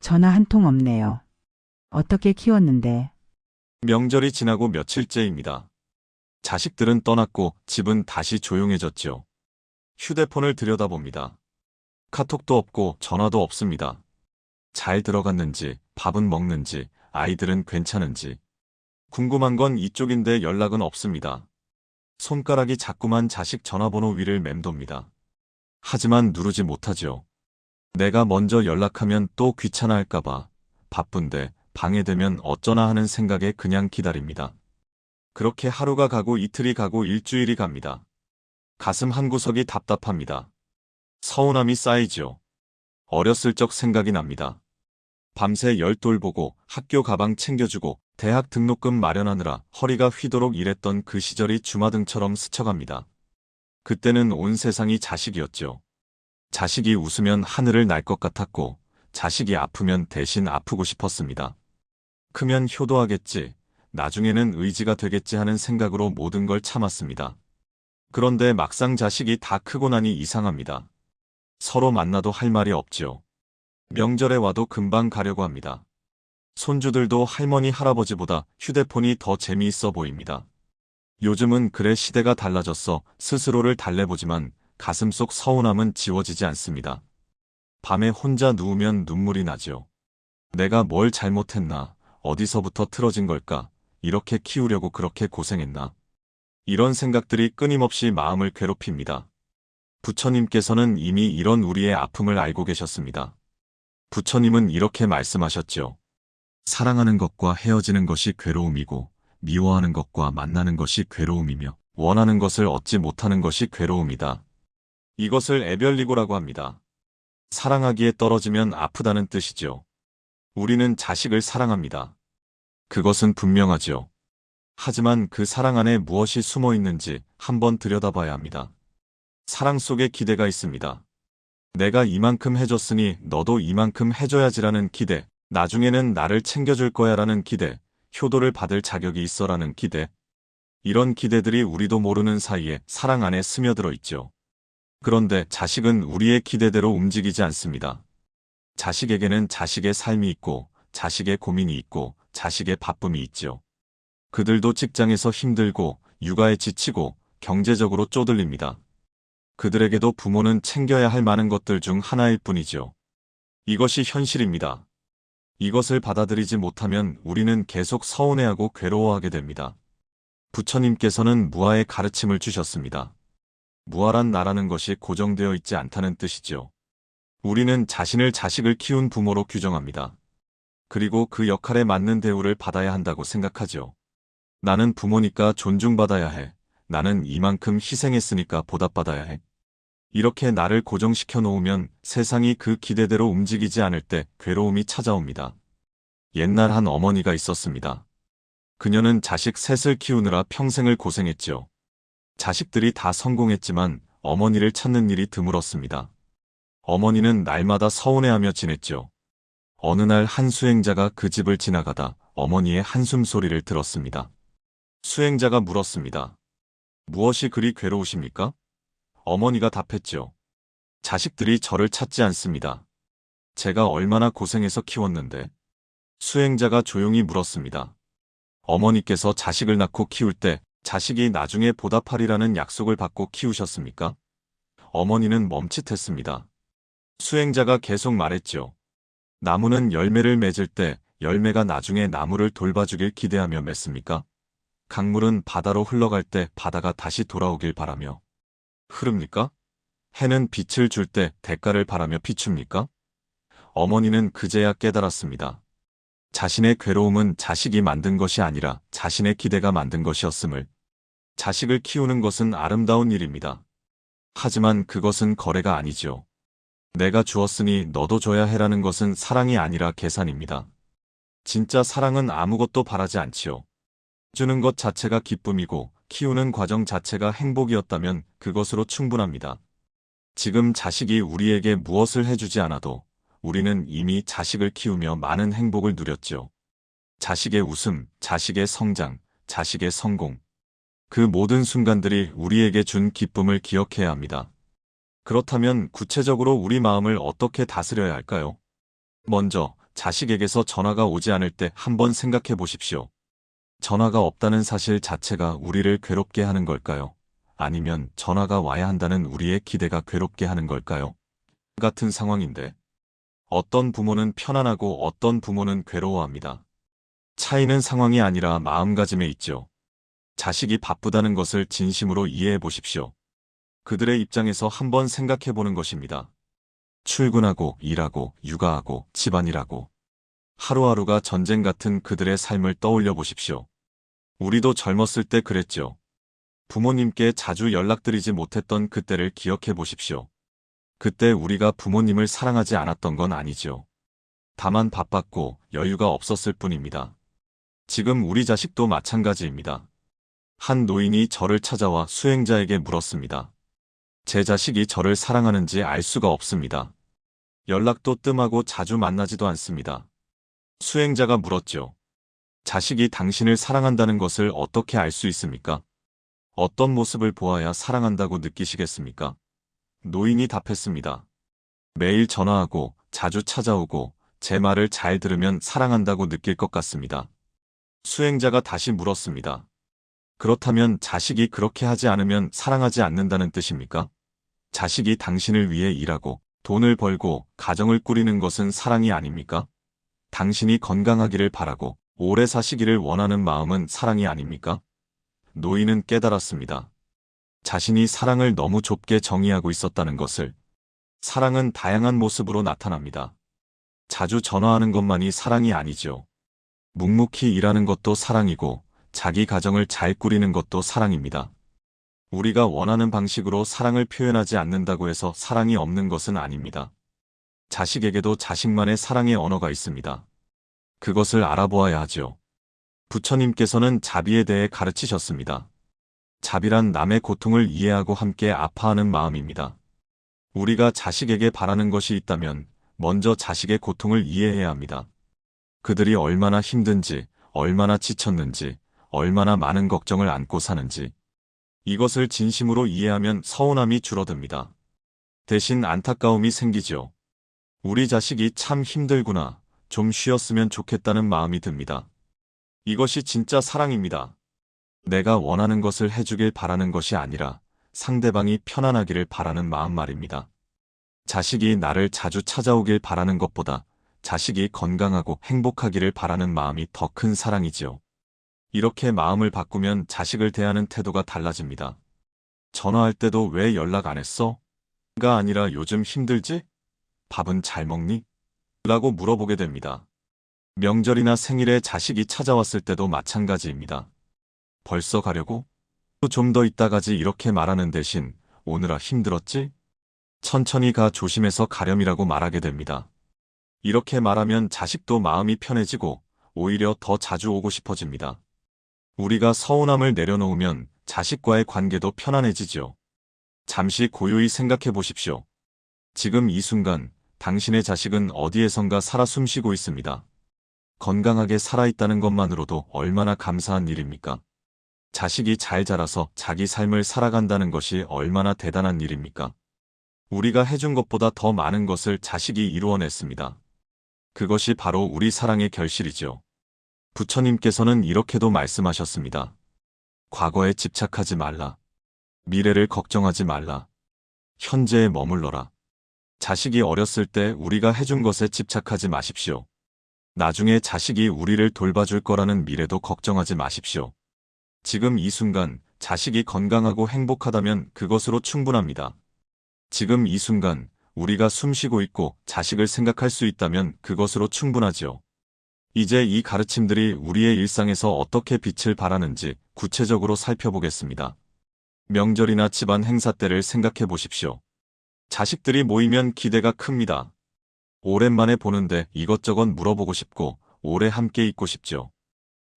전화 한 통 없네요. 어떻게 키웠는데? 명절이 지나고 며칠째입니다. 자식들은 떠났고 집은 다시 조용해졌죠. 휴대폰을 들여다봅니다. 카톡도 없고 전화도 없습니다. 잘 들어갔는지, 밥은 먹는지, 아이들은 괜찮은지. 궁금한 건 이쪽인데 연락은 없습니다. 손가락이 자꾸만 자식 전화번호 위를 맴돕니다. 하지만 누르지 못하죠. 내가 먼저 연락하면 또 귀찮아할까봐 바쁜데 방해되면 어쩌나 하는 생각에 그냥 기다립니다. 그렇게 하루가 가고 이틀이 가고 일주일이 갑니다. 가슴 한구석이 답답합니다. 서운함이 쌓이죠. 어렸을 적 생각이 납니다. 밤새 열돌 보고 학교 가방 챙겨주고 대학 등록금 마련하느라 허리가 휘도록 일했던 그 시절이 주마등처럼 스쳐갑니다. 그때는 온 세상이 자식이었죠. 자식이 웃으면 하늘을 날 것 같았고 자식이 아프면 대신 아프고 싶었습니다. 크면 효도하겠지, 나중에는 의지가 되겠지 하는 생각으로 모든 걸 참았습니다. 그런데 막상 자식이 다 크고 나니 이상합니다. 서로 만나도 할 말이 없지요. 명절에 와도 금방 가려고 합니다. 손주들도 할머니 할아버지보다 휴대폰이 더 재미있어 보입니다. 요즘은 그래 시대가 달라졌어 스스로를 달래보지만 가슴 속 서운함은 지워지지 않습니다. 밤에 혼자 누우면 눈물이 나죠. 내가 뭘 잘못했나, 어디서부터 틀어진 걸까, 이렇게 키우려고 그렇게 고생했나. 이런 생각들이 끊임없이 마음을 괴롭힙니다. 부처님께서는 이미 이런 우리의 아픔을 알고 계셨습니다. 부처님은 이렇게 말씀하셨죠. 사랑하는 것과 헤어지는 것이 괴로움이고, 미워하는 것과 만나는 것이 괴로움이며, 원하는 것을 얻지 못하는 것이 괴로움이다. 이것을 애별리고라고 합니다. 사랑하기에 떨어지면 아프다는 뜻이죠. 우리는 자식을 사랑합니다. 그것은 분명하죠. 하지만 그 사랑 안에 무엇이 숨어 있는지 한번 들여다봐야 합니다. 사랑 속에 기대가 있습니다. 내가 이만큼 해줬으니 너도 이만큼 해줘야지라는 기대, 나중에는 나를 챙겨줄 거야라는 기대, 효도를 받을 자격이 있어라는 기대. 이런 기대들이 우리도 모르는 사이에 사랑 안에 스며들어 있죠. 그런데 자식은 우리의 기대대로 움직이지 않습니다. 자식에게는 자식의 삶이 있고, 자식의 고민이 있고, 자식의 바쁨이 있죠. 그들도 직장에서 힘들고, 육아에 지치고, 경제적으로 쪼들립니다. 그들에게도 부모는 챙겨야 할 많은 것들 중 하나일 뿐이죠. 이것이 현실입니다. 이것을 받아들이지 못하면 우리는 계속 서운해하고 괴로워하게 됩니다. 부처님께서는 무아의 가르침을 주셨습니다. 무아란 나라는 것이 고정되어 있지 않다는 뜻이죠. 우리는 자신을 자식을 키운 부모로 규정합니다. 그리고 그 역할에 맞는 대우를 받아야 한다고 생각하죠. 나는 부모니까 존중받아야 해. 나는 이만큼 희생했으니까 보답받아야 해. 이렇게 나를 고정시켜 놓으면 세상이 그 기대대로 움직이지 않을 때 괴로움이 찾아옵니다. 옛날 한 어머니가 있었습니다. 그녀는 자식 셋을 키우느라 평생을 고생했죠. 자식들이 다 성공했지만 어머니를 찾는 일이 드물었습니다. 어머니는 날마다 서운해하며 지냈죠. 어느 날 한 수행자가 그 집을 지나가다 어머니의 한숨 소리를 들었습니다. 수행자가 물었습니다. 무엇이 그리 괴로우십니까? 어머니가 답했죠. 자식들이 저를 찾지 않습니다. 제가 얼마나 고생해서 키웠는데. 수행자가 조용히 물었습니다. 어머니께서 자식을 낳고 키울 때 자식이 나중에 보답하리라는 약속을 받고 키우셨습니까? 어머니는 멈칫했습니다. 수행자가 계속 말했죠. 나무는 열매를 맺을 때 열매가 나중에 나무를 돌봐주길 기대하며 맺습니까? 강물은 바다로 흘러갈 때 바다가 다시 돌아오길 바라며 흐릅니까? 해는 빛을 줄 때 대가를 바라며 비춥니까? 어머니는 그제야 깨달았습니다. 자신의 괴로움은 자식이 만든 것이 아니라 자신의 기대가 만든 것이었음을. 자식을 키우는 것은 아름다운 일입니다. 하지만 그것은 거래가 아니죠. 내가 주었으니 너도 줘야 해라는 것은 사랑이 아니라 계산입니다. 진짜 사랑은 아무것도 바라지 않지요. 주는 것 자체가 기쁨이고 키우는 과정 자체가 행복이었다면 그것으로 충분합니다. 지금 자식이 우리에게 무엇을 해주지 않아도 우리는 이미 자식을 키우며 많은 행복을 누렸죠. 자식의 웃음, 자식의 성장, 자식의 성공. 그 모든 순간들이 우리에게 준 기쁨을 기억해야 합니다. 그렇다면 구체적으로 우리 마음을 어떻게 다스려야 할까요? 먼저 자식에게서 전화가 오지 않을 때 한번 생각해 보십시오. 전화가 없다는 사실 자체가 우리를 괴롭게 하는 걸까요? 아니면 전화가 와야 한다는 우리의 기대가 괴롭게 하는 걸까요? 같은 상황인데 어떤 부모는 편안하고 어떤 부모는 괴로워합니다. 차이는 상황이 아니라 마음가짐에 있죠. 자식이 바쁘다는 것을 진심으로 이해해 보십시오. 그들의 입장에서 한번 생각해 보는 것입니다. 출근하고 일하고 육아하고 집안일하고 하루하루가 전쟁 같은 그들의 삶을 떠올려 보십시오. 우리도 젊었을 때 그랬죠. 부모님께 자주 연락드리지 못했던 그때를 기억해 보십시오. 그때 우리가 부모님을 사랑하지 않았던 건 아니죠. 다만 바빴고 여유가 없었을 뿐입니다. 지금 우리 자식도 마찬가지입니다. 한 노인이 저를 찾아와 수행자에게 물었습니다. 제 자식이 저를 사랑하는지 알 수가 없습니다. 연락도 뜸하고 자주 만나지도 않습니다. 수행자가 물었죠. 자식이 당신을 사랑한다는 것을 어떻게 알 수 있습니까? 어떤 모습을 보아야 사랑한다고 느끼시겠습니까? 노인이 답했습니다. 매일 전화하고 자주 찾아오고 제 말을 잘 들으면 사랑한다고 느낄 것 같습니다. 수행자가 다시 물었습니다. 그렇다면 자식이 그렇게 하지 않으면 사랑하지 않는다는 뜻입니까? 자식이 당신을 위해 일하고 돈을 벌고 가정을 꾸리는 것은 사랑이 아닙니까? 당신이 건강하기를 바라고 오래 사시기를 원하는 마음은 사랑이 아닙니까? 노인은 깨달았습니다. 자신이 사랑을 너무 좁게 정의하고 있었다는 것을. 사랑은 다양한 모습으로 나타납니다. 자주 전화하는 것만이 사랑이 아니죠. 묵묵히 일하는 것도 사랑이고 자기 가정을 잘 꾸리는 것도 사랑입니다. 우리가 원하는 방식으로 사랑을 표현하지 않는다고 해서 사랑이 없는 것은 아닙니다. 자식에게도 자식만의 사랑의 언어가 있습니다. 그것을 알아보아야 하죠. 부처님께서는 자비에 대해 가르치셨습니다. 자비란 남의 고통을 이해하고 함께 아파하는 마음입니다. 우리가 자식에게 바라는 것이 있다면 먼저 자식의 고통을 이해해야 합니다. 그들이 얼마나 힘든지, 얼마나 지쳤는지, 얼마나 많은 걱정을 안고 사는지. 이것을 진심으로 이해하면 서운함이 줄어듭니다. 대신 안타까움이 생기죠. 우리 자식이 참 힘들구나. 좀 쉬었으면 좋겠다는 마음이 듭니다. 이것이 진짜 사랑입니다. 내가 원하는 것을 해주길 바라는 것이 아니라 상대방이 편안하기를 바라는 마음 말입니다. 자식이 나를 자주 찾아오길 바라는 것보다 자식이 건강하고 행복하기를 바라는 마음이 더 큰 사랑이지요. 이렇게 마음을 바꾸면 자식을 대하는 태도가 달라집니다. 전화할 때도 왜 연락 안 했어? 가 아니라 요즘 힘들지? 밥은 잘 먹니? 라고 물어보게 됩니다. 명절이나 생일에 자식이 찾아왔을 때도 마찬가지입니다. 벌써 가려고? 좀더 있다 가지 이렇게 말하는 대신 오느라 힘들었지? 천천히 가 조심해서 가렴이라고 말하게 됩니다. 이렇게 말하면 자식도 마음이 편해지고 오히려 더 자주 오고 싶어집니다. 우리가 서운함을 내려놓으면 자식과의 관계도 편안해지죠. 잠시 고요히 생각해 보십시오. 지금 이 순간 당신의 자식은 어디에선가 살아 숨쉬고 있습니다. 건강하게 살아있다는 것만으로도 얼마나 감사한 일입니까? 자식이 잘 자라서 자기 삶을 살아간다는 것이 얼마나 대단한 일입니까? 우리가 해준 것보다 더 많은 것을 자식이 이루어냈습니다. 그것이 바로 우리 사랑의 결실이죠. 부처님께서는 이렇게도 말씀하셨습니다. 과거에 집착하지 말라. 미래를 걱정하지 말라. 현재에 머물러라. 자식이 어렸을 때 우리가 해준 것에 집착하지 마십시오. 나중에 자식이 우리를 돌봐줄 거라는 미래도 걱정하지 마십시오. 지금 이 순간 자식이 건강하고 행복하다면 그것으로 충분합니다. 지금 이 순간 우리가 숨 쉬고 있고 자식을 생각할 수 있다면 그것으로 충분하지요. 이제 이 가르침들이 우리의 일상에서 어떻게 빛을 발하는지 구체적으로 살펴보겠습니다. 명절이나 집안 행사 때를 생각해 보십시오. 자식들이 모이면 기대가 큽니다. 오랜만에 보는데 이것저것 물어보고 싶고 오래 함께 있고 싶죠.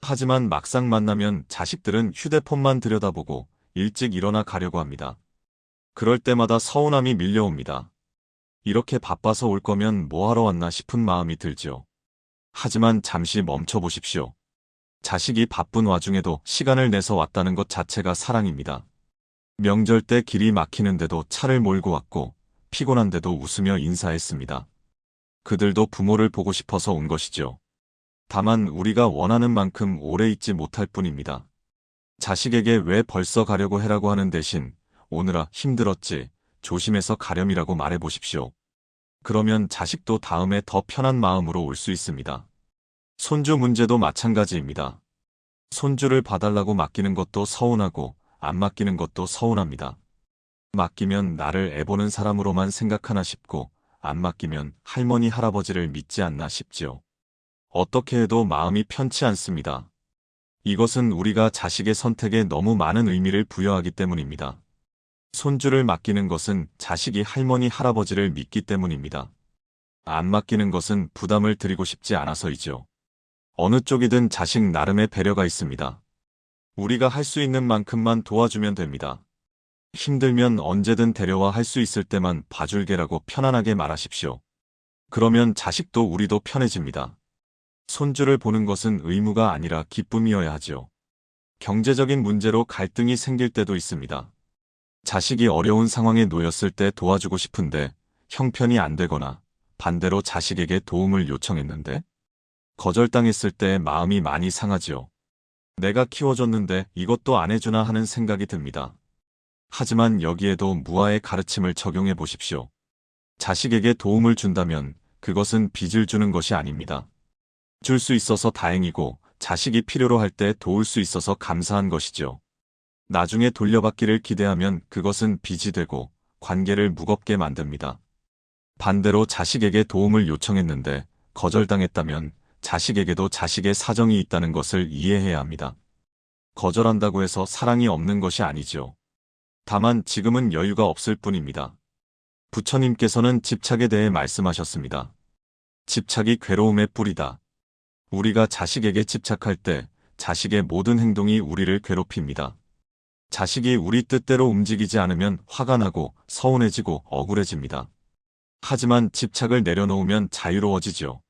하지만 막상 만나면 자식들은 휴대폰만 들여다보고 일찍 일어나 가려고 합니다. 그럴 때마다 서운함이 밀려옵니다. 이렇게 바빠서 올 거면 뭐하러 왔나 싶은 마음이 들죠. 하지만 잠시 멈춰 보십시오. 자식이 바쁜 와중에도 시간을 내서 왔다는 것 자체가 사랑입니다. 명절 때 길이 막히는데도 차를 몰고 왔고 피곤한데도 웃으며 인사했습니다. 그들도 부모를 보고 싶어서 온 것이죠. 다만 우리가 원하는 만큼 오래 있지 못할 뿐입니다. 자식에게 왜 벌써 가려고 해라고 하는 대신 오느라 힘들었지 조심해서 가렴이라고 말해 보십시오. 그러면 자식도 다음에 더 편한 마음으로 올 수 있습니다. 손주 문제도 마찬가지입니다. 손주를 봐달라고 맡기는 것도 서운하고 안 맡기는 것도 서운합니다. 맡기면 나를 애보는 사람으로만 생각하나 싶고 안 맡기면 할머니 할아버지를 믿지 않나 싶지요. 어떻게 해도 마음이 편치 않습니다. 이것은 우리가 자식의 선택에 너무 많은 의미를 부여하기 때문입니다. 손주를 맡기는 것은 자식이 할머니 할아버지를 믿기 때문입니다. 안 맡기는 것은 부담을 드리고 싶지 않아서이죠. 어느 쪽이든 자식 나름의 배려가 있습니다. 우리가 할 수 있는 만큼만 도와주면 됩니다. 힘들면 언제든 데려와 할 수 있을 때만 봐줄게라고 편안하게 말하십시오. 그러면 자식도 우리도 편해집니다. 손주를 보는 것은 의무가 아니라 기쁨이어야 하죠. 경제적인 문제로 갈등이 생길 때도 있습니다. 자식이 어려운 상황에 놓였을 때 도와주고 싶은데 형편이 안 되거나 반대로 자식에게 도움을 요청했는데 거절당했을 때 마음이 많이 상하지요. 내가 키워줬는데 이것도 안 해주나 하는 생각이 듭니다. 하지만 여기에도 무아의 가르침을 적용해 보십시오. 자식에게 도움을 준다면 그것은 빚을 주는 것이 아닙니다. 줄 수 있어서 다행이고 자식이 필요로 할 때 도울 수 있어서 감사한 것이죠. 나중에 돌려받기를 기대하면 그것은 빚이 되고 관계를 무겁게 만듭니다. 반대로 자식에게 도움을 요청했는데 거절당했다면 자식에게도 자식의 사정이 있다는 것을 이해해야 합니다. 거절한다고 해서 사랑이 없는 것이 아니죠. 다만 지금은 여유가 없을 뿐입니다. 부처님께서는 집착에 대해 말씀하셨습니다. 집착이 괴로움의 뿌리다. 우리가 자식에게 집착할 때 자식의 모든 행동이 우리를 괴롭힙니다. 자식이 우리 뜻대로 움직이지 않으면 화가 나고 서운해지고 억울해집니다. 하지만 집착을 내려놓으면 자유로워지죠.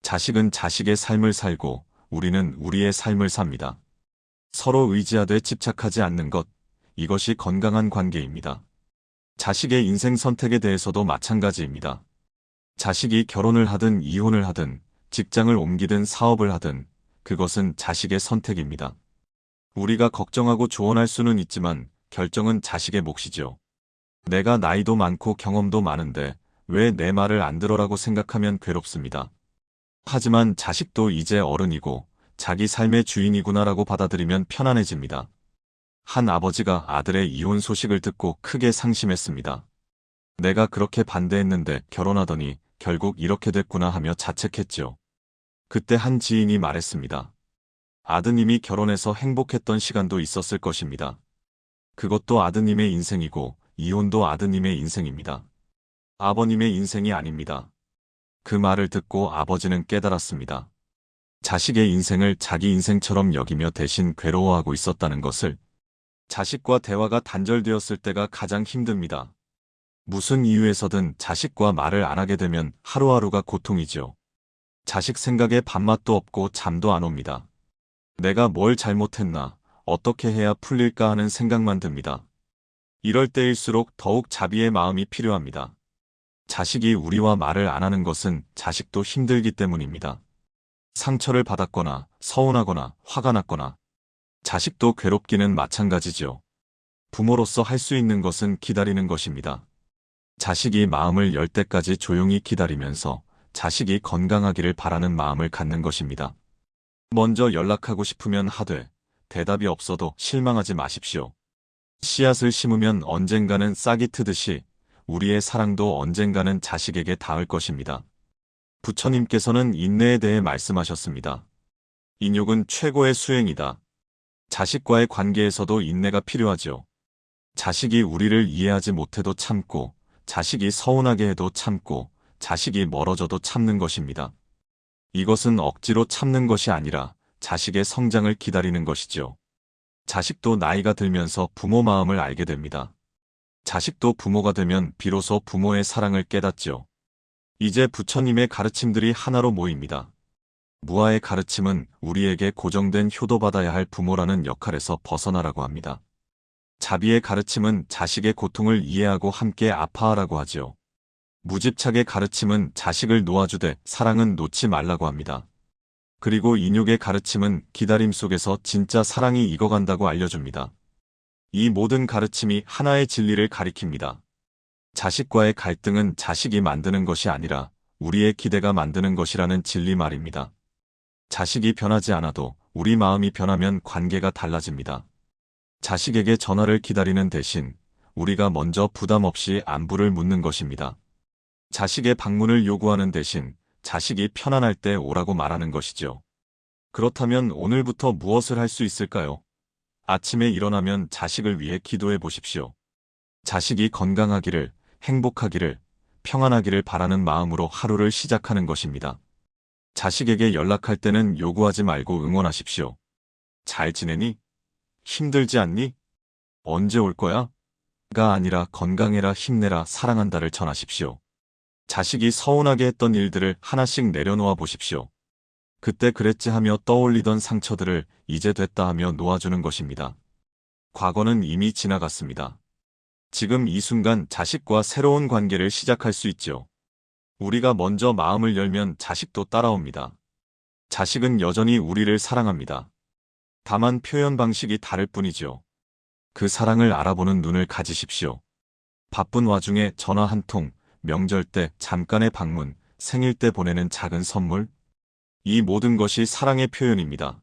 자식은 자식의 삶을 살고 우리는 우리의 삶을 삽니다. 서로 의지하되 집착하지 않는 것, 이것이 건강한 관계입니다. 자식의 인생 선택에 대해서도 마찬가지입니다. 자식이 결혼을 하든 이혼을 하든 직장을 옮기든 사업을 하든 그것은 자식의 선택입니다. 우리가 걱정하고 조언할 수는 있지만 결정은 자식의 몫이죠. 내가 나이도 많고 경험도 많은데 왜 내 말을 안 들어라고 생각하면 괴롭습니다. 하지만 자식도 이제 어른이고 자기 삶의 주인이구나라고 받아들이면 편안해집니다. 한 아버지가 아들의 이혼 소식을 듣고 크게 상심했습니다. 내가 그렇게 반대했는데 결혼하더니 결국 이렇게 됐구나 하며 자책했죠. 그때 한 지인이 말했습니다. 아드님이 결혼해서 행복했던 시간도 있었을 것입니다. 그것도 아드님의 인생이고 이혼도 아드님의 인생입니다. 아버님의 인생이 아닙니다. 그 말을 듣고 아버지는 깨달았습니다. 자식의 인생을 자기 인생처럼 여기며 대신 괴로워하고 있었다는 것을 자식과 대화가 단절되었을 때가 가장 힘듭니다. 무슨 이유에서든 자식과 말을 안 하게 되면 하루하루가 고통이죠. 자식 생각에 밥맛도 없고 잠도 안 옵니다. 내가 뭘 잘못했나, 어떻게 해야 풀릴까 하는 생각만 듭니다. 이럴 때일수록 더욱 자비의 마음이 필요합니다. 자식이 우리와 말을 안 하는 것은 자식도 힘들기 때문입니다. 상처를 받았거나 서운하거나 화가 났거나 자식도 괴롭기는 마찬가지죠. 부모로서 할 수 있는 것은 기다리는 것입니다. 자식이 마음을 열 때까지 조용히 기다리면서 자식이 건강하기를 바라는 마음을 갖는 것입니다. 먼저 연락하고 싶으면 하되 대답이 없어도 실망하지 마십시오. 씨앗을 심으면 언젠가는 싹이 트듯이 우리의 사랑도 언젠가는 자식에게 닿을 것입니다. 부처님께서는 인내에 대해 말씀하셨습니다. 인욕은 최고의 수행이다. 자식과의 관계에서도 인내가 필요하죠. 자식이 우리를 이해하지 못해도 참고, 자식이 서운하게 해도 참고, 자식이 멀어져도 참는 것입니다. 이것은 억지로 참는 것이 아니라 자식의 성장을 기다리는 것이죠. 자식도 나이가 들면서 부모 마음을 알게 됩니다. 자식도 부모가 되면 비로소 부모의 사랑을 깨닫죠. 이제 부처님의 가르침들이 하나로 모입니다. 무아의 가르침은 우리에게 고정된 효도받아야 할 부모라는 역할에서 벗어나라고 합니다. 자비의 가르침은 자식의 고통을 이해하고 함께 아파하라고 하지요. 무집착의 가르침은 자식을 놓아주되 사랑은 놓지 말라고 합니다. 그리고 인육의 가르침은 기다림 속에서 진짜 사랑이 익어간다고 알려줍니다. 이 모든 가르침이 하나의 진리를 가리킵니다. 자식과의 갈등은 자식이 만드는 것이 아니라 우리의 기대가 만드는 것이라는 진리 말입니다. 자식이 변하지 않아도 우리 마음이 변하면 관계가 달라집니다. 자식에게 전화를 기다리는 대신 우리가 먼저 부담 없이 안부를 묻는 것입니다. 자식의 방문을 요구하는 대신 자식이 편안할 때 오라고 말하는 것이죠. 그렇다면 오늘부터 무엇을 할 수 있을까요? 아침에 일어나면 자식을 위해 기도해 보십시오. 자식이 건강하기를, 행복하기를, 평안하기를 바라는 마음으로 하루를 시작하는 것입니다. 자식에게 연락할 때는 요구하지 말고 응원하십시오. 잘 지내니? 힘들지 않니? 언제 올 거야? 가 아니라 건강해라 힘내라 사랑한다를 전하십시오. 자식이 서운하게 했던 일들을 하나씩 내려놓아 보십시오. 그때 그랬지 하며 떠올리던 상처들을 이제 됐다 하며 놓아주는 것입니다. 과거는 이미 지나갔습니다. 지금 이 순간 자식과 새로운 관계를 시작할 수 있죠. 우리가 먼저 마음을 열면 자식도 따라옵니다. 자식은 여전히 우리를 사랑합니다. 다만 표현 방식이 다를 뿐이죠. 그 사랑을 알아보는 눈을 가지십시오. 바쁜 와중에 전화 한 통, 명절 때 잠깐의 방문, 생일 때 보내는 작은 선물, 이 모든 것이 사랑의 표현입니다.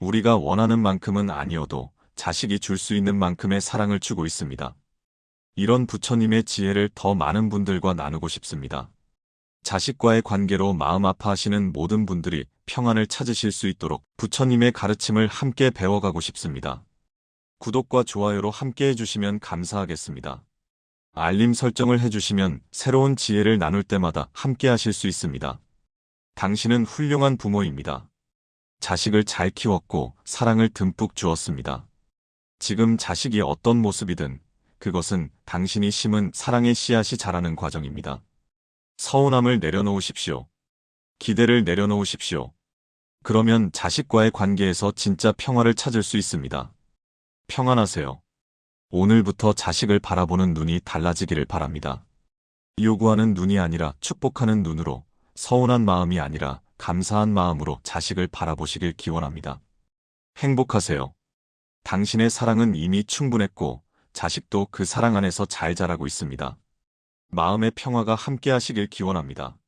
우리가 원하는 만큼은 아니어도 자식이 줄 수 있는 만큼의 사랑을 주고 있습니다. 이런 부처님의 지혜를 더 많은 분들과 나누고 싶습니다. 자식과의 관계로 마음 아파하시는 모든 분들이 평안을 찾으실 수 있도록 부처님의 가르침을 함께 배워가고 싶습니다. 구독과 좋아요로 함께 해주시면 감사하겠습니다. 알림 설정을 해주시면 새로운 지혜를 나눌 때마다 함께 하실 수 있습니다. 당신은 훌륭한 부모입니다. 자식을 잘 키웠고 사랑을 듬뿍 주었습니다. 지금 자식이 어떤 모습이든 그것은 당신이 심은 사랑의 씨앗이 자라는 과정입니다. 서운함을 내려놓으십시오. 기대를 내려놓으십시오. 그러면 자식과의 관계에서 진짜 평화를 찾을 수 있습니다. 평안하세요. 오늘부터 자식을 바라보는 눈이 달라지기를 바랍니다. 요구하는 눈이 아니라 축복하는 눈으로 서운한 마음이 아니라 감사한 마음으로 자식을 바라보시길 기원합니다. 행복하세요. 당신의 사랑은 이미 충분했고 자식도 그 사랑 안에서 잘 자라고 있습니다. 마음의 평화가 함께 하시길 기원합니다.